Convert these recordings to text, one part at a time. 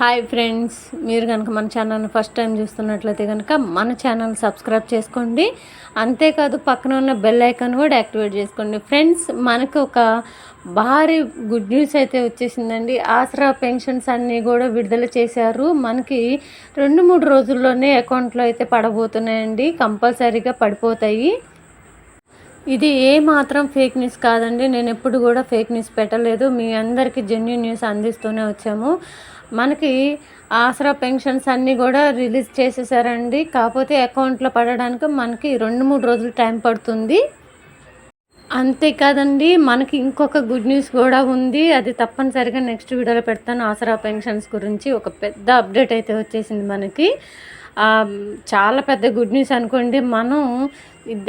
Hi friends మీరు కనుక మన ఛానల్ని ఫస్ట్ టైం చూస్తున్నట్లయితే కనుక మన ఛానల్ సబ్స్క్రైబ్ చేసుకోండి. అంతేకాదు పక్కన ఉన్న బెల్ ఐకాన్ కూడా యాక్టివేట్ చేసుకోండి. ఫ్రెండ్స్ మనకు ఒక భారీ గుడ్ న్యూస్ అయితే వచ్చేసిందండి. ఆసరా పెన్షన్స్ అన్నీ కూడా విడుదల చేశారు. మనకి రెండు మూడు రోజుల్లోనే అకౌంట్లో అయితే పడబోతున్నాయండి. కంపల్సరీగా పడిపోతాయి. ఇది ఏ మాత్రం ఫేక్ న్యూస్ కాదండి. నేను ఎప్పుడు కూడా ఫేక్ న్యూస్ పెట్టలేదు. మీ అందరికీ జెన్యున్ న్యూస్ అందిస్తూనే వచ్చాము. మనకి ఆసరా పెన్షన్స్ అన్నీ కూడా రిలీజ్ చేసేసారండి. కాకపోతే అకౌంట్లో పడడానికి మనకి రెండు మూడు రోజులు టైం పడుతుంది. అంతేకాదండి మనకి ఇంకొక గుడ్ న్యూస్ కూడా ఉంది. అది తప్పనిసరిగా నెక్స్ట్ వీడియోలో పెడతాను. ఆసరా పెన్షన్స్ గురించి ఒక పెద్ద అప్డేట్ అయితే వచ్చేసింది మనకి. చాలా పెద్ద గుడ్ న్యూస్ అనుకోండి. మనం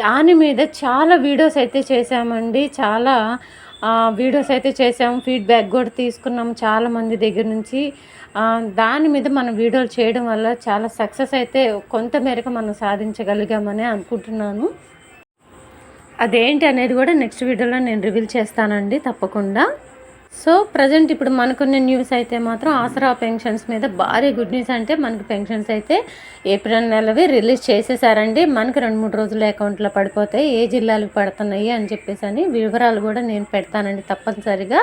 దాని మీద చాలా వీడియోస్ అయితే చేసామండి చాలా వీడియోస్ అయితే చేసాము ఫీడ్బ్యాక్ కూడా తీసుకున్నాం చాలామంది దగ్గర నుంచి. దాని మీద మనం వీడియోలు చేయడం వల్ల చాలా సక్సెస్ అయితే కొంత మేరకు మనం సాధించగలిగామని అనుకుంటున్నాను. అదేంటి అనేది కూడా నెక్స్ట్ వీడియోలో నేను రివీల్ చేస్తానండి తప్పకుండా. సో ప్రజెంట్ ఇప్పుడు మనకున్న న్యూస్ అయితే మాత్రం ఆసరా పెన్షన్స్ మీద భారీ గుడ్ న్యూస్ అంటే మనకు పెన్షన్స్ అయితే ఏప్రిల్ నెలవి రిలీజ్ చేసేసారండి. మనకు రెండు మూడు రోజులు అకౌంట్లో పడిపోతాయి. ఏ జిల్లాలకు పడుతున్నాయి అని చెప్పేసి అని వివరాలు కూడా నేను పెడతానండి తప్పనిసరిగా.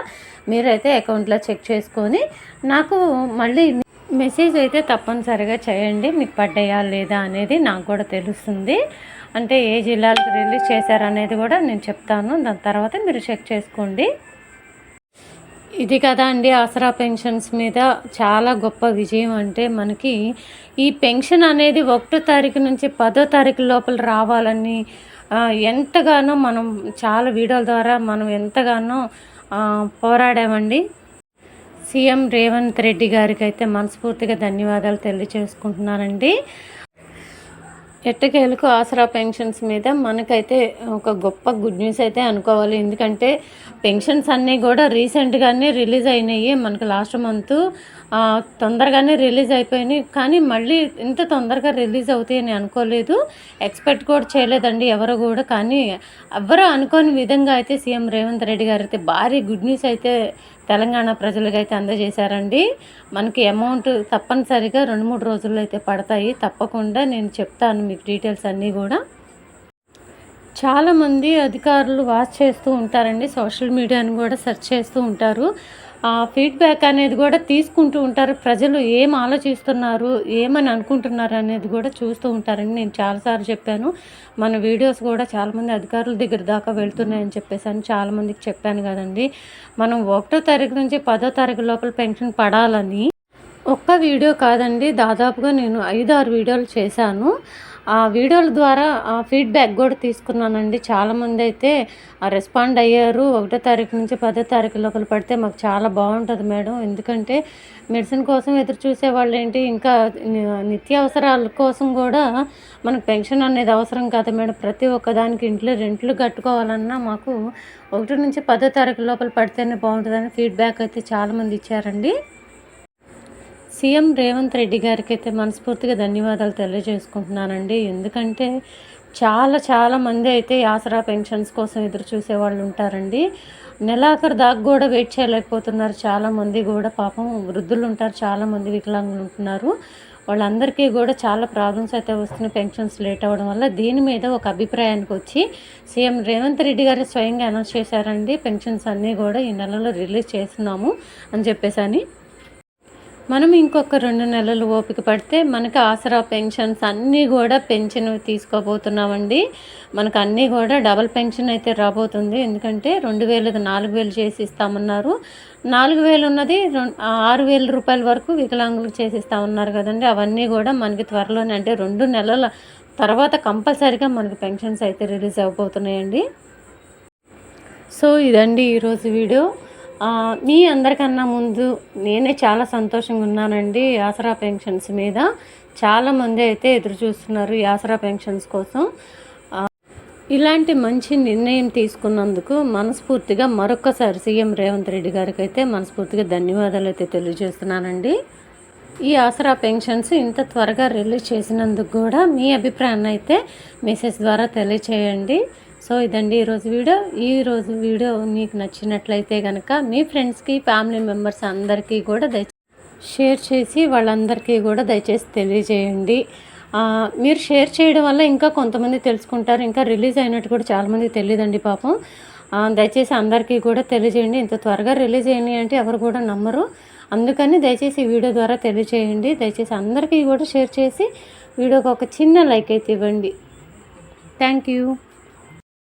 మీరైతే అకౌంట్లో చెక్ చేసుకొని నాకు మళ్ళీ మెసేజ్ అయితే తప్పనిసరిగా చేయండి. మీకు పడ్డాయా లేదా అనేది నాకు కూడా తెలుస్తుంది. అంటే ఏ జిల్లాలకు రిలీజ్ చేశారనేది కూడా నేను చెప్తాను. దాని తర్వాత మీరు చెక్ చేసుకోండి. ఇది కదా అండి ఆసరా పెన్షన్స్ మీద చాలా గొప్ప విజయం అంటే మనకి ఈ పెన్షన్ అనేది ఒకటో తారీఖు నుంచి పదో తారీఖు లోపల రావాలని ఎంతగానో మనం చాలా వీడియోల ద్వారా మనం ఎంతగానో పోరాడామండి. సీఎం రేవంత్ రెడ్డి గారికి అయితే మనస్ఫూర్తిగా ధన్యవాదాలు తెలియచేసుకుంటున్నానండి ఎట్టకేలకు ఆసరా పెన్షన్స్ మీద మనకైతే ఒక గొప్ప గుడ్ న్యూస్ అయితే అనుకోవాలి. ఎందుకంటే పెన్షన్స్ అన్నీ కూడా రీసెంట్గానే రిలీజ్ అయినాయి. మనకు లాస్ట్ మంత్ తొందరగానే రిలీజ్ అయిపోయినాయి. కానీ మళ్ళీ ఇంత తొందరగా రిలీజ్ అవుతాయని అనుకోలేదు. ఎక్స్పెక్ట్ కూడా చేయలేదండి ఎవరు కూడా. కానీ ఎవరు అనుకోని విధంగా అయితే సీఎం రేవంత్ రెడ్డి గారు అయితే భారీ గుడ్ న్యూస్ అయితే తెలంగాణ ప్రజలకైతే అందజేశారండి. మనకి అమౌంట్ తప్పనిసరిగా రెండు మూడు రోజుల్లో అయితే పడతాయి. తప్పకుండా నేను చెప్తాను మీకు డీటెయిల్స్ అన్నీ కూడా. చాలామంది అధికారులు వాచ్ చేస్తూ ఉంటారండి. సోషల్ మీడియాని కూడా సెర్చ్ చేస్తూ ఉంటారు. ఫీడ్బ్యాక్ అనేది కూడా తీసుకుంటూ ఉంటారు. ప్రజలు ఏం ఆలోచిస్తున్నారు ఏమని అనుకుంటున్నారు అనేది కూడా చూస్తూ ఉంటారని నేను చాలాసార్లు చెప్పాను. మన వీడియోస్ కూడా చాలామంది అధికారుల దగ్గర దాకా వెళ్తున్నాయని చెప్పేసి అని చాలామందికి చెప్పాను కదండి. మనం ఒకటో తారీఖు నుంచి పదో తారీఖు లోపల పెన్షన్ పడాలని ఒక్క వీడియో కాదండి. దాదాపుగా నేను ఐదు ఆరు వీడియోలు చేశాను. ఆ వీడియోల ద్వారా ఫీడ్బ్యాక్ కూడా తీసుకున్నానండి. చాలామంది అయితే రెస్పాండ్ అయ్యారు. ఒకటో తారీఖు నుంచి పదో తారీఖు లోపల పడితే మాకు చాలా బాగుంటుంది మేడం. ఎందుకంటే మెడిసిన్ కోసం ఎదురు చూసే వాళ్ళు ఏంటి ఇంకా నిత్యావసరాల కోసం కూడా మనకు పెన్షన్ అనేది అవసరం కదా మేడం. ప్రతి ఒక్కదానికి ఇంట్లో రెంట్లు కట్టుకోవాలన్నా మాకు ఒకటి నుంచి పదో తారీఖు లోపల పడితేనే బాగుంటుందని ఫీడ్బ్యాక్ అయితే చాలామంది ఇచ్చారండి. సీఎం రేవంత్ రెడ్డి గారికి అయితే మనస్ఫూర్తిగా ధన్యవాదాలు తెలియజేసుకుంటున్నానండి. ఎందుకంటే చాలా చాలా మంది అయితే ఆసరా పెన్షన్స్ కోసం ఎదురు చూసే వాళ్ళు ఉంటారండి. నెలాఖరు దాకా కూడా వెయిట్ చేయలేకపోతున్నారు చాలామంది కూడా. పాపం వృద్ధులు ఉంటారు చాలామంది వికలాంగులు ఉంటున్నారు. వాళ్ళందరికీ కూడా చాలా ప్రాబ్లమ్స్ అయితే వస్తున్నాయి పెన్షన్స్ లేట్ అవ్వడం వల్ల. దీని మీద ఒక అభిప్రాయానికి వచ్చి సీఎం రేవంత్ రెడ్డి గారు స్వయంగా అనౌన్స్ చేశారండి. పెన్షన్స్ అన్నీ కూడా ఈ నెలలో రిలీజ్ చేస్తున్నాము అని చెప్పేసి అని మనం ఇంకొక రెండు నెలలు ఓపిక పడితే మనకి ఆసరా పెన్షన్స్ అన్నీ కూడా పెన్షన్ తీసుకోబోతున్నామండి. మనకు అన్నీ కూడా డబల్ పెన్షన్ అయితే రాబోతుంది. ఎందుకంటే రెండు వేలు నాలుగు వేలు చేసి ఇస్తామన్నారు. నాలుగు వేలు ఉన్నది ఆరు వేల రూపాయల వరకు వికలాంగులకు చేసి ఇస్తామన్నారు కదండి. అవన్నీ కూడా మనకి త్వరలోనే అంటే రెండు నెలల తర్వాత కంపల్సరీగా మనకి పెన్షన్స్ అయితే రిలీజ్ అవబోతున్నాయండి సో ఇదండి ఈరోజు వీడియో. మీ అందరికన్నా ముందు నేనే చాలా సంతోషంగా ఉన్నానండి ఆసరా పెన్షన్స్ మీద. చాలామంది అయితే ఎదురు చూస్తున్నారు ఈ ఆసరా పెన్షన్స్ కోసం. ఇలాంటి మంచి నిర్ణయం తీసుకున్నందుకు మనస్ఫూర్తిగా మరొకసారి సీఎం రేవంత్ రెడ్డి గారికి అయితే మనస్ఫూర్తిగా ధన్యవాదాలు అయితే తెలియజేస్తున్నానండి. ఈ ఆసరా పెన్షన్స్ ఇంత త్వరగా రిలీజ్ చేసినందుకు కూడా మీ అభిప్రాయాన్ని అయితే మెసేజ్ ద్వారా తెలియచేయండి. సో ఇదండి ఈరోజు వీడియో. ఈరోజు వీడియో మీకు నచ్చినట్లయితే కనుక మీ ఫ్రెండ్స్కి ఫ్యామిలీ మెంబర్స్ అందరికీ కూడా షేర్ చేసి వాళ్ళందరికీ కూడా దయచేసి తెలియజేయండి. మీరు షేర్ చేయడం వల్ల ఇంకా కొంతమంది తెలుసుకుంటారు. ఇంకా రిలీజ్ అయినట్టు కూడా చాలామంది తెలియదండి పాపం. దయచేసి అందరికీ కూడా తెలియజేయండి. ఇంత త్వరగా రిలీజ్ అయ్యి అంటే ఎవరు కూడా నమ్మరు. అందుకని దయచేసి ఈ వీడియో ద్వారా తెలియజేయండి. దయచేసి అందరికీ కూడా షేర్ చేసి వీడియోకి ఒక చిన్న లైక్ అయితే ఇవ్వండి. Thank you.